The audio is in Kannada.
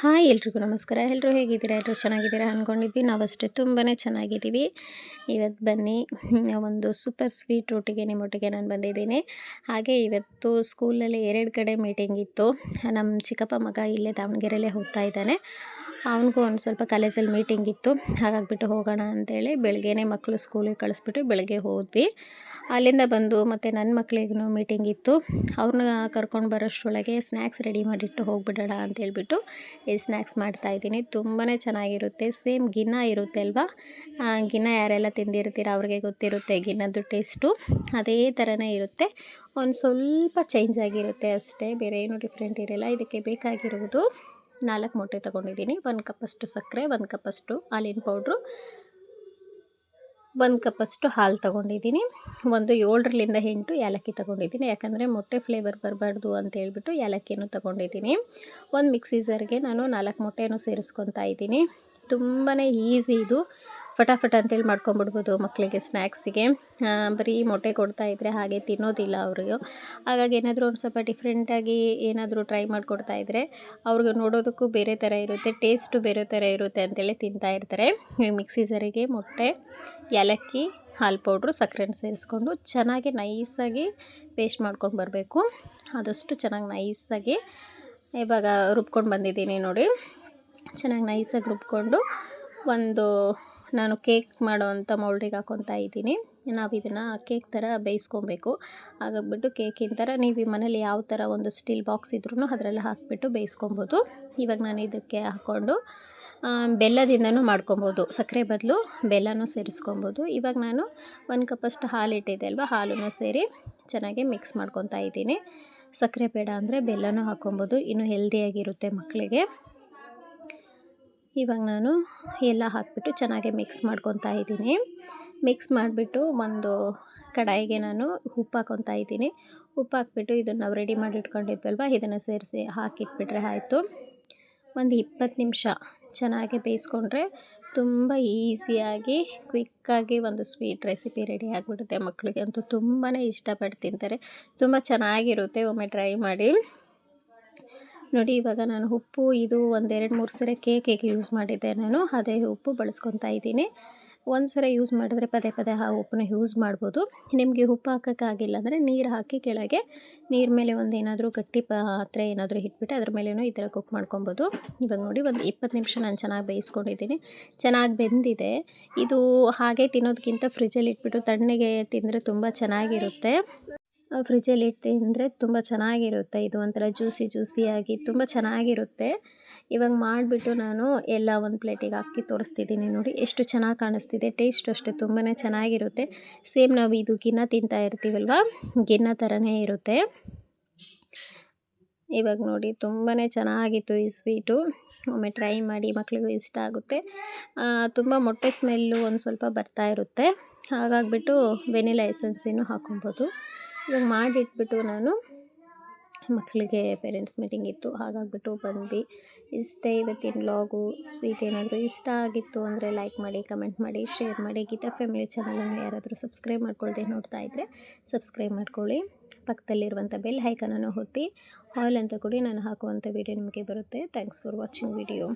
ಹಾಯ್ ಎಲ್ರಿಗೂ ನಮಸ್ಕಾರ. ಎಲ್ಲರೂ ಹೇಗಿದ್ದೀರಾ? ಎಲ್ಲರೂ ಚೆನ್ನಾಗಿದ್ದೀರಾ ಅಂದ್ಕೊಂಡಿದ್ವಿ ನಾವಷ್ಟೇ ತುಂಬಾ ಚೆನ್ನಾಗಿದ್ದೀವಿ. ಇವತ್ತು ಬನ್ನಿ. ಒಂದು ಸೂಪರ್ ಸ್ವೀಟ್ ರೊಟ್ಟಿಗೆ ನಿಮ್ಮೊಟ್ಟಿಗೆ ನಾನು ಬಂದಿದ್ದೀನಿ. ಹಾಗೆ ಇವತ್ತು ಸ್ಕೂಲಲ್ಲಿ ಎರಡು ಕಡೆ ಮೀಟಿಂಗ್ ಇತ್ತು. ನಮ್ಮ ಚಿಕ್ಕಪ್ಪ ಮಗ ಇಲ್ಲೇ ದಾವಣಗೆರೆಯಲ್ಲೇ ಹೋಗ್ತಾ ಇದ್ದಾನೆ. ಅವನಿಗೂ ಒಂದು ಸ್ವಲ್ಪ ಕಾಲೇಜಲ್ಲಿ ಮೀಟಿಂಗ್ ಇತ್ತು. ಹಾಗಾಗಿಬಿಟ್ಟು ಹೋಗೋಣ ಅಂತೇಳಿ ಬೆಳಗ್ಗೆನೇ ಮಕ್ಕಳು ಸ್ಕೂಲಿಗೆ ಕಳಿಸ್ಬಿಟ್ಟು ಬೆಳಗ್ಗೆ ಹೋದ್ವಿ. ಅಲ್ಲಿಂದ ಬಂದು ಮತ್ತು ನನ್ನ ಮಕ್ಕಳಿಗೂ ಮೀಟಿಂಗ್ ಇತ್ತು. ಅವ್ರನ್ನ ಕರ್ಕೊಂಡು ಬರೋಷ್ಟರೊಳಗೆ ಸ್ನ್ಯಾಕ್ಸ್ ರೆಡಿ ಮಾಡಿಟ್ಟು ಹೋಗಿಬಿಡೋಣ ಅಂತೇಳ್ಬಿಟ್ಟು ಈ ಸ್ನ್ಯಾಕ್ಸ್ ಮಾಡ್ತಾಯಿದ್ದೀನಿ ತುಂಬಾ ಚೆನ್ನಾಗಿರುತ್ತೆ. ಸೇಮ್ ಗಿನ್ನ ಇರುತ್ತೆ ಅಲ್ವಾ? ಗಿನ್ನ ಯಾರೆಲ್ಲ ತಿಂದಿರ್ತೀರ ಅವ್ರಿಗೆ ಗೊತ್ತಿರುತ್ತೆ ಗಿನ್ನದ್ದು ಟೇಸ್ಟು ಅದೇ ಥರನೇ ಇರುತ್ತೆ. ಒಂದು ಸ್ವಲ್ಪ ಚೇಂಜ್ ಆಗಿರುತ್ತೆ ಅಷ್ಟೇ. ಬೇರೆ ಏನು ಡಿಫ್ರೆಂಟ್ ಇರಲ್ಲ. ಇದಕ್ಕೆ ಬೇಕಾಗಿರುವುದು ನಾಲ್ಕು ಮೊಟ್ಟೆ ತೊಗೊಂಡಿದ್ದೀನಿ. ಒಂದು ಕಪ್ಪಷ್ಟು ಸಕ್ಕರೆ, ಒಂದು ಕಪ್ಪಷ್ಟು ಹಾಲಿನ ಪೌಡ್ರು ಒಂದು ಕಪ್ಪಷ್ಟು ಹಾಲು ತೊಗೊಂಡಿದ್ದೀನಿ. ಒಂದು ಏಳರಿಂದ ಎಂಟು ಏಲಕ್ಕಿ ತೊಗೊಂಡಿದ್ದೀನಿ. ಯಾಕಂದರೆ ಮೊಟ್ಟೆ ಫ್ಲೇವರ್ ಬರಬಾರ್ದು ಅಂತ ಹೇಳ್ಬಿಟ್ಟು ಏಲಕ್ಕಿಯನ್ನು ತೊಗೊಂಡಿದ್ದೀನಿ. ಒಂದು ಮಿಕ್ಸೀಸರ್ಗೆ ನಾನು ನಾಲ್ಕು ಮೊಟ್ಟೆಯನ್ನು ಸೇರಿಸ್ಕೊತಾ ಇದ್ದೀನಿ. ತುಂಬಾ ಈಸಿ ಇದು. ಫಟಾಫಟ್ ಅಂತೇಳಿ ಮಾಡ್ಕೊಂಬಿಡ್ಬೋದು ಮಕ್ಕಳಿಗೆ ಸ್ನ್ಯಾಕ್ಸಿಗೆ ಬರೀ ಮೊಟ್ಟೆ ಕೊಡ್ತಾ ಇದ್ದರೆ ಹಾಗೆ ತಿನ್ನೋದಿಲ್ಲ ಅವ್ರಿಗೆ. ಹಾಗಾಗಿ ಏನಾದರೂ ಒಂದು ಸ್ವಲ್ಪ ಡಿಫ್ರೆಂಟಾಗಿ ಏನಾದರೂ ಟ್ರೈ ಮಾಡಿಕೊಡ್ತಾ ಇದ್ದರೆ ಅವ್ರಿಗೆ ನೋಡೋದಕ್ಕೂ ಬೇರೆ ಥರ ಇರುತ್ತೆ ಟೇಸ್ಟು ಬೇರೆ ಥರ ಇರುತ್ತೆ ಅಂತೇಳಿ ತಿಂತಾ ಇರ್ತಾರೆ. ಮಿಕ್ಸಿ ಸರಿಗೆ ಮೊಟ್ಟೆ, ಏಲಕ್ಕಿ, ಹಾಲು ಪೌಡ್ರು ಸಕ್ಕರೆನ ಸೇರಿಸ್ಕೊಂಡು ಚೆನ್ನಾಗಿ ನೈಸಾಗಿ ಪೇಸ್ಟ್ ಮಾಡ್ಕೊಂಡು ಬರಬೇಕು. ಆದಷ್ಟು ಚೆನ್ನಾಗಿ ನೈಸಾಗಿ ಇವಾಗ ರುಬ್ಕೊಂಡು ಬಂದಿದ್ದೀನಿ ನೋಡಿ. ಚೆನ್ನಾಗಿ ನೈಸಾಗಿ ರುಬ್ಕೊಂಡು ಒಂದು ನಾನು ಕೇಕ್ ಮಾಡೋವಂಥ ಮೌಲ್ಡಿಗೆ ಹಾಕ್ಕೊತಾ ಇದ್ದೀನಿ. ನಾವು ಇದನ್ನು ಕೇಕ್ ಥರ ಬೇಯಿಸ್ಕೊಬೇಕು. ಹಾಗಾಗ್ಬಿಟ್ಟು ಕೇಕಿನ ಥರ ನೀವು ಈ ಮನೇಲಿ ಯಾವ ಥರ ಒಂದು ಸ್ಟೀಲ್ ಬಾಕ್ಸ್ ಇದ್ರೂ ಅದರಲ್ಲಿ ಹಾಕಿಬಿಟ್ಟು ಬೇಯಿಸ್ಕೊಬೋದು. ಇವಾಗ ನಾನು ಇದಕ್ಕೆ ಹಾಕ್ಕೊಂಡು ಬೆಲ್ಲದಿಂದನೂ ಮಾಡ್ಕೊಬೋದು. ಸಕ್ಕರೆ ಬದಲು ಬೆಲ್ಲನೂ ಸೇರಿಸ್ಕೊಬೋದು. ಇವಾಗ ನಾನು ಒಂದು ಕಪ್ಪಷ್ಟು ಹಾಲು ಇಟ್ಟಿದ್ದೆ ಅಲ್ವಾ ಹಾಲನ್ನು ಸೇರಿ ಚೆನ್ನಾಗಿ ಮಿಕ್ಸ್ ಮಾಡ್ಕೊತಾ ಇದ್ದೀನಿ. ಸಕ್ಕರೆ ಬೇಡ ಅಂದರೆ ಬೆಲ್ಲನೂ ಹಾಕ್ಕೊಬೋದು ಇನ್ನೂ ಹೆಲ್ದಿಯಾಗಿರುತ್ತೆ ಮಕ್ಕಳಿಗೆ ಇವಾಗ ನಾನು ಎಲ್ಲ ಹಾಕಿಬಿಟ್ಟು ಚೆನ್ನಾಗಿ ಮಿಕ್ಸ್ ಮಾಡ್ಕೊತಾ ಇದ್ದೀನಿ. ಮಿಕ್ಸ್ ಮಾಡಿಬಿಟ್ಟು ಒಂದು ಕಡಾಯಿಗೆ ನಾನು ಉಪ್ಪು ಹಾಕೊತಾ ಇದ್ದೀನಿ. ಉಪ್ಪು ಹಾಕ್ಬಿಟ್ಟು ಇದನ್ನು ನಾವು ರೆಡಿ ಮಾಡಿ ಇಟ್ಕೊಂಡಿದ್ವಲ್ವ ಇದನ್ನು ಸೇರಿಸಿ ಹಾಕಿಟ್ಬಿಟ್ರೆ ಆಯಿತು. ಒಂದು ಇಪ್ಪತ್ತು ನಿಮಿಷ ಚೆನ್ನಾಗಿ ಬೇಯಿಸ್ಕೊಂಡ್ರೆ ತುಂಬ ಈಸಿಯಾಗಿ ಕ್ವಿಕ್ಕಾಗಿ ಒಂದು ಸ್ವೀಟ್ ರೆಸಿಪಿ ರೆಡಿ ಆಗಿಬಿಡುತ್ತೆ ಮಕ್ಕಳಿಗೆ ಅಂತೂ ತುಂಬಾ ಇಷ್ಟಪಟ್ಟು ತಿಂತಾರೆ. ತುಂಬ ಚೆನ್ನಾಗಿರುತ್ತೆ, ಒಮ್ಮೆ ಟ್ರೈ ಮಾಡಿ. ನೋಡಿ, ಇವಾಗ ನಾನು ಉಪ್ಪು ಇದು ಒಂದೆರಡು ಮೂರು ಸರಿ ಕೇಕಿಗೆ ಯೂಸ್ ಮಾಡಿದ್ದೆ ನಾನು. ಅದೇ ಉಪ್ಪು ಬಳಸ್ಕೊತಾ ಇದ್ದೀನಿ. ಒಂದು ಸರಿ ಯೂಸ್ ಮಾಡಿದ್ರೆ ಪದೇ ಪದೇ ಆ ಉಪ್ಪನ್ನ ಯೂಸ್ ಮಾಡ್ಬೋದು. ನಿಮಗೆ ಉಪ್ಪು ಹಾಕೋಕ್ಕಾಗಿಲ್ಲ ಅಂದರೆ ನೀರು ಹಾಕಿ ಕೆಳಗೆ ನೀರು ಮೇಲೆ ಒಂದು ಏನಾದರೂ ಗಟ್ಟಿ ಪಾತ್ರೆ ಏನಾದರೂ ಇಟ್ಬಿಟ್ಟು ಅದ್ರ ಮೇಲೇನೂ ಈ ಥರ ಕುಕ್ ಮಾಡ್ಕೊಬೋದು. ಇವಾಗ ನೋಡಿ, ಒಂದು ಇಪ್ಪತ್ತು ನಿಮಿಷ ನಾನು ಚೆನ್ನಾಗಿ ಬೇಯಿಸ್ಕೊಂಡಿದ್ದೀನಿ. ಚೆನ್ನಾಗಿ ಬೆಂದಿದೆ. ಇದು ಹಾಗೆ ತಿನ್ನೋದಕ್ಕಿಂತ ಫ್ರಿಜ್ಜಲ್ಲಿ ಇಟ್ಬಿಟ್ಟು ತಣ್ಣಗೆ ತಿಂದರೆ ತುಂಬ ಚೆನ್ನಾಗಿರುತ್ತೆ. ಫ್ರಿಜ್ಜಲ್ಲಿ ಇಟ್ಟು ತಿಂದರೆ ತುಂಬ ಚೆನ್ನಾಗಿರುತ್ತೆ. ಇದು ಒಂಥರ ಜ್ಯೂಸಿ ಜ್ಯೂಸಿಯಾಗಿ ತುಂಬ ಚೆನ್ನಾಗಿರುತ್ತೆ. ಇವಾಗ ಮಾಡಿಬಿಟ್ಟು ನಾನು ಎಲ್ಲ ಒಂದು ಪ್ಲೇಟಿಗೆ ಹಾಕಿ ತೋರಿಸ್ತಿದ್ದೀನಿ ನೋಡಿ. ಎಷ್ಟು ಚೆನ್ನಾಗಿ ಕಾಣಿಸ್ತಿದೆ. ಟೇಸ್ಟ್ ಅಷ್ಟೇ ತುಂಬಾ ಚೆನ್ನಾಗಿರುತ್ತೆ. ಸೇಮ್ ನಾವು ಇದು ಗಿನ್ನ ತಿಂತಾ ಇರ್ತೀವಲ್ವ? ಗಿನ್ನ ಥರನೇ ಇರುತ್ತೆ. ಇವಾಗ ನೋಡಿ ತುಂಬಾ ಚೆನ್ನಾಗಿತ್ತು ಈ ಸ್ವೀಟು. ಒಮ್ಮೆ ಟ್ರೈ ಮಾಡಿ ಮಕ್ಕಳಿಗೂ ಇಷ್ಟ ಆಗುತ್ತೆ. ತುಂಬ ಮೊಟ್ಟೆ ಸ್ಮೆಲ್ಲು ಒಂದು ಸ್ವಲ್ಪ ಬರ್ತಾ ಇರುತ್ತೆ. ಹಾಗಾಗಿಬಿಟ್ಟು ವೆನಿಲಾ ಎಸೆನ್ಸಿನೂ ಹಾಕೊಬೋದು. ಇವಾಗ ಮಾಡಿಟ್ಬಿಟ್ಟು ನಾನು ಮಕ್ಕಳಿಗೆ ಪೇರೆಂಟ್ಸ್ ಮೀಟಿಂಗ್ ಇತ್ತು. ಹಾಗಾಗಿಬಿಟ್ಟು ಬಂದು ಇಷ್ಟೇ ಇವತ್ತಿನ ಲಾಗು ಸ್ವೀಟ್ ಏನಾದರೂ ಇಷ್ಟ ಆಗಿತ್ತು ಅಂದರೆ ಲೈಕ್ ಮಾಡಿ ಕಮೆಂಟ್ ಮಾಡಿ ಶೇರ್ ಮಾಡಿ. ಗೀತಾ ಫ್ಯಾಮಿಲಿ ಚಾನಲನ್ನು ಯಾರಾದರೂ ಸಬ್ಸ್ಕ್ರೈಬ್ ಮಾಡ್ಕೊಳ್ದೆ ನೋಡ್ತಾ ಇದ್ದರೆ ಸಬ್ಸ್ಕ್ರೈಬ್ ಮಾಡ್ಕೊಳ್ಳಿ. ಪಕ್ಕದಲ್ಲಿರುವಂಥ ಬೆಲ್ ಹೈಕನನ್ನು ಹೊತ್ತಿ ಆಯಿಲ್ ಅಂತ ಕೊಡಿ, ನಾನು ಹಾಕುವಂಥ ವೀಡಿಯೋ ನಿಮಗೆ ಬರುತ್ತೆ. Thanks for watching video